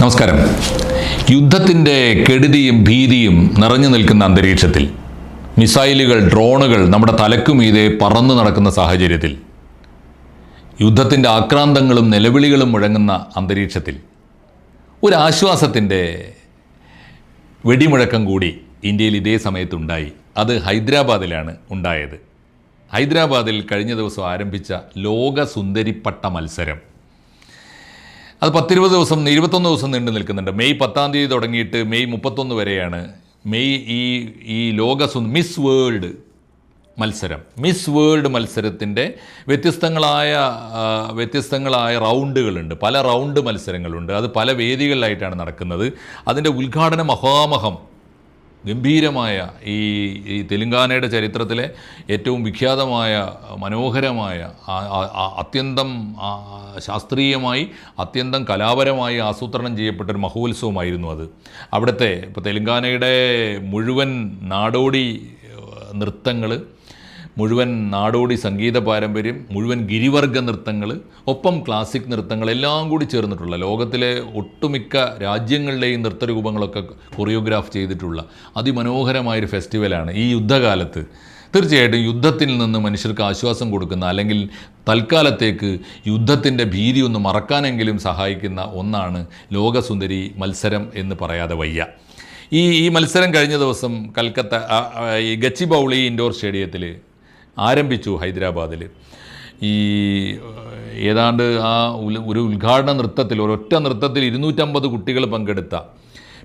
നമസ്കാരം. യുദ്ധത്തിന്റെ കെടുതിയും ഭീതിയും നിറഞ്ഞു നിൽക്കുന്ന അന്തരീക്ഷത്തിൽ മിസൈലുകൾ ഡ്രോണുകൾ നമ്മുടെ തലക്കുമീതെ പറന്നു നടക്കുന്ന സാഹചര്യത്തിൽ യുദ്ധത്തിന്റെ ആക്രാന്തങ്ങളും നിലവിളികളും മുഴങ്ങുന്ന അന്തരീക്ഷത്തിൽ ഒരു ആശ്വാസത്തിന്റെ വെടിമുഴക്കം കൂടി ഇന്ത്യയിൽ ഇതേ സമയത്തുണ്ടായി. അത് ഹൈദരാബാദിലാണ് ഉണ്ടായത്. ഹൈദരാബാദിൽ കഴിഞ്ഞ ദിവസം ആരംഭിച്ച ലോക സുന്ദരിപ്പട്ട മത്സരം. അത് പത്തിരുപത് ദിവസം ഇരുപത്തൊന്ന് ദിവസം നീണ്ടു നിൽക്കുന്നുണ്ട്. മെയ് പത്താം തീയതി തുടങ്ങിയിട്ട് മെയ് മുപ്പത്തൊന്ന് വരെയാണ് മെയ് ഈ ഈ ലോക മിസ് വേൾഡ് മത്സരം. മിസ് വേൾഡ് മത്സരത്തിന്റെ വ്യത്യസ്തങ്ങളായ വ്യത്യസ്തങ്ങളായ റൗണ്ടുകളുണ്ട്. പല റൗണ്ട് മത്സരങ്ങളുണ്ട്. അത് പല വേദികളിലായിട്ടാണ് നടക്കുന്നത്. അതിന്റെ ഉദ്ഘാടന മഹാമഹം ഗംഭീരമായ ഈ ഈ തെലുങ്കാനയുടെ ചരിത്രത്തിലെ ഏറ്റവും വിഖ്യാതമായ മനോഹരമായ അത്യന്തം ശാസ്ത്രീയമായി അത്യന്തം കലാപരമായി ആസൂത്രണം ചെയ്യപ്പെട്ട ഒരു മഹോത്സവമായിരുന്നു അത്. അവിടുത്തെ ഇപ്പോൾ തെലുങ്കാനയുടെ മുഴുവൻ നാടോടി നൃത്തങ്ങൾ മുഴുവൻ നാടോടി സംഗീത പാരമ്പര്യം മുഴുവൻ ഗിരിവർഗ നൃത്തങ്ങൾ ഒപ്പം ക്ലാസിക് നൃത്തങ്ങൾ എല്ലാം കൂടി ചേർന്നിട്ടുള്ള ലോകത്തിലെ ഒട്ടുമിക്ക രാജ്യങ്ങളിലെയും നൃത്തരൂപങ്ങളൊക്കെ കൊറിയോഗ്രാഫ് ചെയ്തിട്ടുള്ള അതിമനോഹരമായൊരു ഫെസ്റ്റിവലാണ് ഈ യുദ്ധകാലത്ത്. തീർച്ചയായിട്ടും യുദ്ധത്തിൽ നിന്ന് മനുഷ്യർക്ക് ആശ്വാസം കൊടുക്കുന്ന അല്ലെങ്കിൽ തൽക്കാലത്തേക്ക് യുദ്ധത്തിന്റെ ഭീതി ഒന്ന് മറക്കാനെങ്കിലും സഹായിക്കുന്ന ഒന്നാണ് ലോകസുന്ദരി മത്സരം എന്ന് പറയാതെ വയ്യ. ഈ ഈ മത്സരം കഴിഞ്ഞ ദിവസം കൽക്കത്ത ഗച്ചിബൗളി ഇൻഡോർ സ്റ്റേഡിയത്തിൽ ആരംഭിച്ചു ഹൈദരാബാദിൽ ഈ ഏതാണ്ട് ആ ഒരു ഉദ്ഘാടന നൃത്തത്തിൽ ഒരൊറ്റ നൃത്തത്തിൽ ഇരുന്നൂറ്റമ്പത് കുട്ടികൾ പങ്കെടുത്ത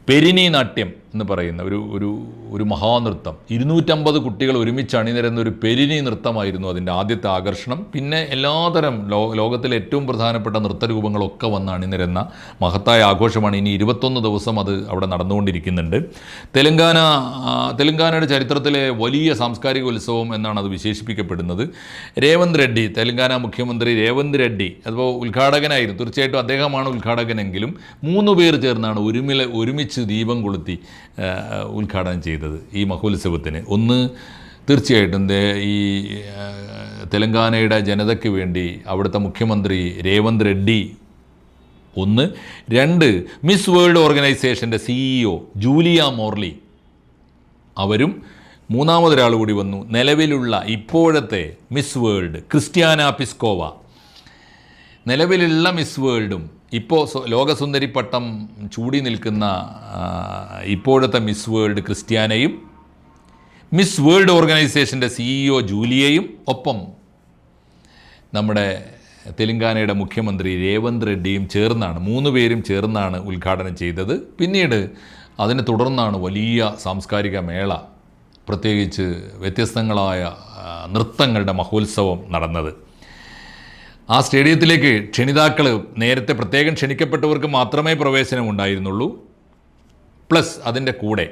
പെരിനി നാട്യം എന്ന് പറയുന്ന ഒരു ഒരു ഒരു മഹാനൃത്തം. ഇരുന്നൂറ്റമ്പത് കുട്ടികൾ ഒരുമിച്ച് അണിനിരുന്ന ഒരു പെരിനി നൃത്തമായിരുന്നു അതിന്റെ ആദ്യത്തെ ആകർഷണം. പിന്നെ എല്ലാതരം ലോ ലോകത്തിലെ ഏറ്റവും പ്രധാനപ്പെട്ട നൃത്തരൂപങ്ങളൊക്കെ വന്ന് അണിനിരുന്ന മഹത്തായ ആഘോഷമാണ് ഇനി ഇരുപത്തൊന്ന് ദിവസം അത് അവിടെ നടന്നുകൊണ്ടിരിക്കുന്നുണ്ട്. തെലങ്കാന തെലങ്കാനയുടെ ചരിത്രത്തിലെ വലിയ സാംസ്കാരിക ഉത്സവം എന്നാണ് അത് വിശേഷിപ്പിക്കപ്പെടുന്നത്. രേവന്ത് റെഡ്ഡി തെലങ്കാന മുഖ്യമന്ത്രി രേവന്ത് റെഡ്ഡി അതിപ്പോൾ ഉദ്ഘാടകനായിരുന്നു. തീർച്ചയായിട്ടും അദ്ദേഹമാണ് ഉദ്ഘാടകനെങ്കിലും മൂന്ന് പേർ ചേർന്നാണ് ഒരുമില ഒരുമിച്ച് ദീപം കൊളുത്തി ഉദ്ഘാടനം ചെയ്തത് ഈ മഹോത്സവത്തിന്. ഒന്ന് തീർച്ചയായിട്ടും ഈ തെലങ്കാനയുടെ ജനതയ്ക്ക് വേണ്ടി അവിടുത്തെ മുഖ്യമന്ത്രി രേവന്ത് റെഡ്ഡി. ഒന്ന് രണ്ട് മിസ് വേൾഡ് ഓർഗനൈസേഷന്റെ സിഇഒ ജൂലിയ മോർലി അവരും മൂന്നാമതൊരാൾ കൂടി വന്നു. നിലവിലുള്ള ഇപ്പോഴത്തെ മിസ് വേൾഡ് ക്രിസ്ത്യാന പിസ്കോവ. നിലവിലുള്ള മിസ് വേൾഡും ഇപ്പോൾ ലോകസുന്ദരി പട്ടം ചൂടി നിൽക്കുന്ന ഇപ്പോഴത്തെ മിസ് വേൾഡ് ക്രിസ്ത്യാനയും മിസ് വേൾഡ് ഓർഗനൈസേഷന്റെ സിഇഒ ജൂലിയയും ഒപ്പം നമ്മുടെ തെലങ്കാനയുടെ മുഖ്യമന്ത്രി രേവന്ത് റെഡ്ഡിയും ചേർന്നാണ് മൂന്ന് പേരും ചേർന്നാണ് ഉദ്ഘാടനം ചെയ്തത്. പിന്നീട് അതിനെ തുടർന്നാണ് വലിയ സാംസ്കാരിക മേള പ്രത്യേകിച്ച് വ്യത്യസ്തങ്ങളായ നൃത്തങ്ങളുടെ മഹോത്സവം നടന്നത്. ആ സ്റ്റേഡിയത്തിലേക്ക് ക്ഷണിതാക്കൾ നേരത്തെ പ്രത്യേകം ക്ഷണിക്കപ്പെട്ടവർക്ക് മാത്രമേ പ്രവേശനം ഉണ്ടായിരുന്നുള്ളൂ പ്ലസ് അതിന്റെ കൂടെ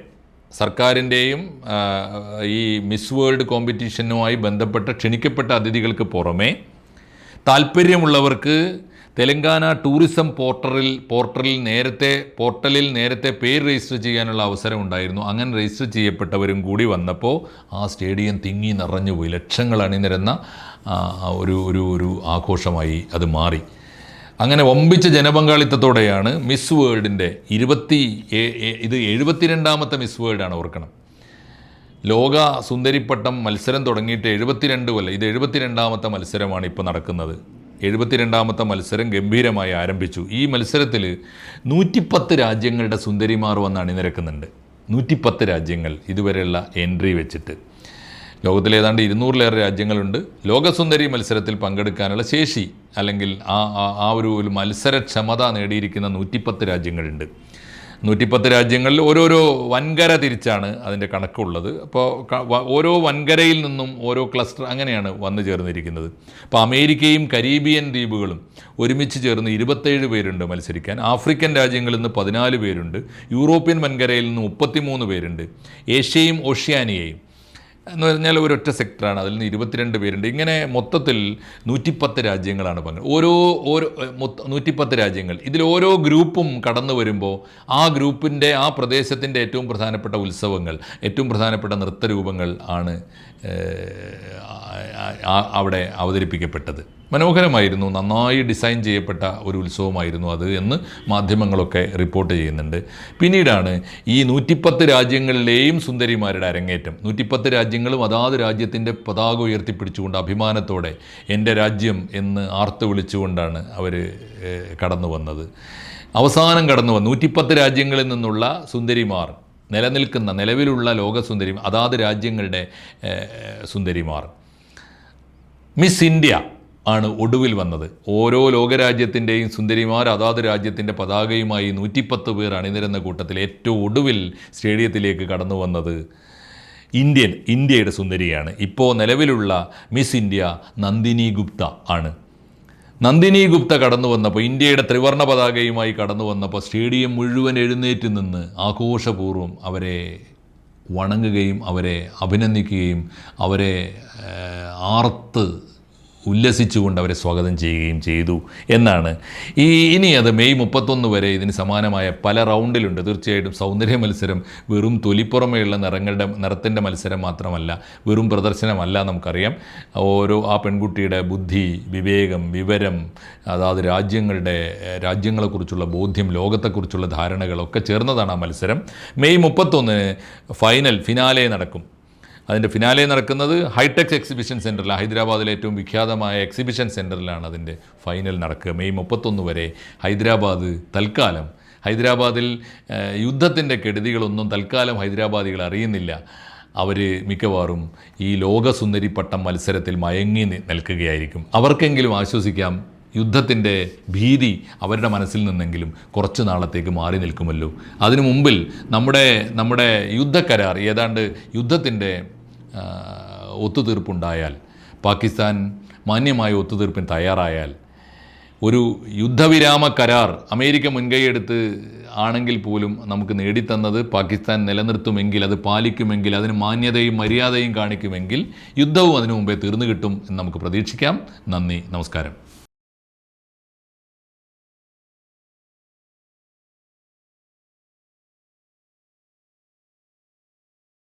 സർക്കാരിന്റെയും ഈ മിസ് വേൾഡ് കോമ്പറ്റീഷനുമായി ബന്ധപ്പെട്ട ക്ഷണിക്കപ്പെട്ട അതിഥികൾക്ക് പുറമേ താല്പര്യമുള്ളവർക്ക് തെലങ്കാന ടൂറിസം പോർട്ടറിൽ പോർട്ടലിൽ നേരത്തെ പോർട്ടലിൽ നേരത്തെ പേര് രജിസ്റ്റർ ചെയ്യാനുള്ള അവസരം ഉണ്ടായിരുന്നു. അങ്ങനെ രജിസ്റ്റർ ചെയ്യപ്പെട്ടവരും കൂടി വന്നപ്പോൾ ആ സ്റ്റേഡിയം തിങ്ങി നിറഞ്ഞുപോയി ലക്ഷങ്ങൾ അണിനിരന്ന ഒരു ഒരു ഒരു ആഘോഷമായി അത് മാറി. അങ്ങനെ വമ്പിച്ച ജനപങ്കാളിത്തത്തോടെയാണ് മിസ് വേൾഡിന്റെ ഇരുപത്തി ഇത് എഴുപത്തിരണ്ടാമത്തെ മിസ് വേൾഡാണ് ഓർക്കണം. ലോക സുന്ദരിപ്പട്ടം മത്സരം തുടങ്ങിയിട്ട് എഴുപത്തിരണ്ട് കൊല്ലം ഇത് എഴുപത്തിരണ്ടാമത്തെ മത്സരമാണ് ഇപ്പോൾ നടക്കുന്നത്. എഴുപത്തിരണ്ടാമത്തെ മത്സരം ഗംഭീരമായി ആരംഭിച്ചു. ഈ മത്സരത്തിൽ നൂറ്റിപ്പത്ത് രാജ്യങ്ങളുടെ സുന്ദരിമാർ വന്ന് അണിനിരക്കുന്നുണ്ട്. നൂറ്റിപ്പത്ത് രാജ്യങ്ങൾ ഇതുവരെയുള്ള എൻട്രി വെച്ചിട്ട്. ലോകത്തിലെ ഏതാണ്ട് ഇരുന്നൂറിലേറെ രാജ്യങ്ങളുണ്ട്. ലോകസുന്ദരി മത്സരത്തിൽ പങ്കെടുക്കാനുള്ള ശേഷി അല്ലെങ്കിൽ ആ ആ- ഒരു മത്സരക്ഷമത നേടിയിരിക്കുന്ന നൂറ്റിപ്പത്ത് രാജ്യങ്ങളുണ്ട്. നൂറ്റിപ്പത്ത് രാജ്യങ്ങളിൽ ഓരോരോ വൻകര തിരിച്ചാണ് അതിന്റെ കണക്കുള്ളത്. അപ്പോൾ ഓരോ വൻകരയിൽ നിന്നും ഓരോ ക്ലസ്റ്റർ അങ്ങനെയാണ് വന്നു ചേർന്നിരിക്കുന്നത്. അപ്പോൾ അമേരിക്കയും കരീബിയൻ ദ്വീപുകളും ഒരുമിച്ച് ചേർന്ന് ഇരുപത്തേഴ് പേരുണ്ട് മത്സരിക്കാൻ. ആഫ്രിക്കൻ രാജ്യങ്ങളിൽ നിന്ന് പതിനാല് പേരുണ്ട്. യൂറോപ്യൻ വൻകരയിൽ നിന്ന് മുപ്പത്തിമൂന്ന് പേരുണ്ട്. ഏഷ്യയും ഓഷ്യാനിയയും എന്ന് പറഞ്ഞാൽ ഒരൊറ്റ സെക്ടറാണ്. അതിൽ നിന്ന് ഇരുപത്തിരണ്ട് പേരുണ്ട്. ഇങ്ങനെ മൊത്തത്തിൽ നൂറ്റിപ്പത്ത് രാജ്യങ്ങളാണ് പങ്കെടുക്കുന്നത് ഓരോ ഓരോ നൂറ്റിപ്പത്ത് രാജ്യങ്ങൾ. ഇതിൽ ഓരോ ഗ്രൂപ്പും കടന്നു വരുമ്പോൾ ആ ഗ്രൂപ്പിന്റെ ആ പ്രദേശത്തിന്റെ ഏറ്റവും പ്രധാനപ്പെട്ട ഉത്സവങ്ങൾ ഏറ്റവും പ്രധാനപ്പെട്ട നൃത്തരൂപങ്ങൾ ആണ് അവിടെ അവതരിപ്പിക്കപ്പെട്ടത്. മനോഹരമായിരുന്നു. നന്നായി ഡിസൈൻ ചെയ്യപ്പെട്ട ഒരു ഉത്സവമായിരുന്നു അത് എന്ന് മാധ്യമങ്ങളൊക്കെ റിപ്പോർട്ട് ചെയ്യുന്നുണ്ട്. പിന്നീടാണ് ഈ നൂറ്റിപ്പത്ത് രാജ്യങ്ങളിലെയും സുന്ദരിമാരുടെ അരങ്ങേറ്റം. നൂറ്റിപ്പത്ത് രാജ്യങ്ങളും അതാത് രാജ്യത്തിന്റെ പതാക ഉയർത്തിപ്പിടിച്ചുകൊണ്ട് അഭിമാനത്തോടെ എന്റെ രാജ്യം എന്ന് ആർത്ത് വിളിച്ചുകൊണ്ടാണ് അവർ കടന്നു വന്നത്. അവസാനം കടന്നു വന്നു. നൂറ്റിപ്പത്ത് രാജ്യങ്ങളിൽ നിന്നുള്ള സുന്ദരിമാർ നിലനിൽക്കുന്ന നിലവിലുള്ള ലോകസുന്ദരി അതാത് രാജ്യങ്ങളുടെ സുന്ദരിമാർ. മിസ് ഇന്ത്യ ആണ് ഒടുവിൽ വന്നത്. ഓരോ ലോകരാജ്യത്തിന്റെയും സുന്ദരിമാർ അതാത് രാജ്യത്തിന്റെ പതാകയുമായി നൂറ്റിപ്പത്ത് പേർ അണിനിരന്ന കൂട്ടത്തിൽ ഏറ്റവും ഒടുവിൽ സ്റ്റേഡിയത്തിലേക്ക് കടന്നു വന്നത് ഇന്ത്യൻ ഇന്ത്യയുടെ സുന്ദരിയാണ്. ഇപ്പോൾ നിലവിലുള്ള മിസ് ഇന്ത്യ നന്ദിനി ഗുപ്ത ആണ്. നന്ദിനി ഗുപ്ത കടന്നു വന്നപ്പോൾ ഇന്ത്യയുടെ ത്രിവർണ പതാകയുമായി കടന്നു വന്നപ്പോൾ സ്റ്റേഡിയം മുഴുവൻ എഴുന്നേറ്റ് നിന്ന് ആഘോഷപൂർവം അവരെ വണങ്ങുകയും അവരെ അഭിനന്ദിക്കുകയും അവരെ ആർത്ത് ഉല്ലസിച്ചുകൊണ്ട് അവരെ സ്വാഗതം ചെയ്യുകയും ചെയ്തു എന്നാണ്. ഈ ഇനി അത് മെയ് മുപ്പത്തൊന്ന് വരെ ഇതിന് സമാനമായ പല റൗണ്ടിലുണ്ട്. തീർച്ചയായിട്ടും സൗന്ദര്യ മത്സരം വെറും തൊലിപ്പുറമേയുള്ള നിറങ്ങളുടെ നിറത്തിന്റെ മത്സരം മാത്രമല്ല വെറും പ്രദർശനമല്ല നമുക്കറിയാം. ഓരോ ആ പെൺകുട്ടിയുടെ ബുദ്ധി വിവേകം വിവരം അതാത് രാജ്യങ്ങളുടെ രാജ്യങ്ങളെക്കുറിച്ചുള്ള ബോധ്യം ലോകത്തെക്കുറിച്ചുള്ള ധാരണകളൊക്കെ ചേർന്നതാണ് ആ മത്സരം. മെയ് മുപ്പത്തൊന്നിന് ഫൈനൽ ഫിനാലെ നടക്കും. അതിന്റെ ഫിനാലെ നടക്കുന്നത് ഹൈടെക് എക്സിബിഷൻ സെന്ററിൽ ഹൈദരാബാദിലെ ഏറ്റവും വിഖ്യാതമായ എക്സിബിഷൻ സെന്ററിലാണ് അതിന്റെ ഫൈനൽ നടക്കുക. മെയ് മുപ്പത്തൊന്ന് വരെ ഹൈദരാബാദ് തൽക്കാലം. ഹൈദരാബാദിൽ യുദ്ധത്തിന്റെ കെടുതികളൊന്നും തൽക്കാലം ഹൈദരാബാദികൾ അറിയുന്നില്ല. അവർ മിക്കവാറും ഈ ലോകസുന്ദരിപ്പട്ടം മത്സരത്തിൽ മയങ്ങി നിൽക്കുകയായിരിക്കും. അവർക്കെങ്കിലും ആശ്വസിക്കാം യുദ്ധത്തിന്റെ ഭീതി അവരുടെ മനസ്സിൽ നിന്നെങ്കിലും കുറച്ച് നാളത്തേക്ക് മാറി നിൽക്കുമല്ലോ. അതിനു മുമ്പിൽ നമ്മുടെ നമ്മുടെ യുദ്ധക്കരാർ ഏതാണ്ട് യുദ്ധത്തിന്റെ ഒത്തുതീർപ്പുണ്ടായാൽ പാകിസ്ഥാൻ മാന്യമായ ഒത്തുതീർപ്പിന് തയ്യാറായാൽ ഒരു യുദ്ധവിരാമ കരാർ അമേരിക്ക മുൻകൈയെടുത്ത് ആണെങ്കിൽ പോലും നമുക്ക് നേടിത്തന്നത് പാകിസ്ഥാൻ നിലനിർത്തുമെങ്കിൽ അത് പാലിക്കുമെങ്കിൽ അതിന് മാന്യതയും മര്യാദയും കാണിക്കുമെങ്കിൽ യുദ്ധവും അതിനു മുമ്പേ തീർന്നു കിട്ടും എന്ന് നമുക്ക് പ്രതീക്ഷിക്കാം. നന്ദി നമസ്കാരം.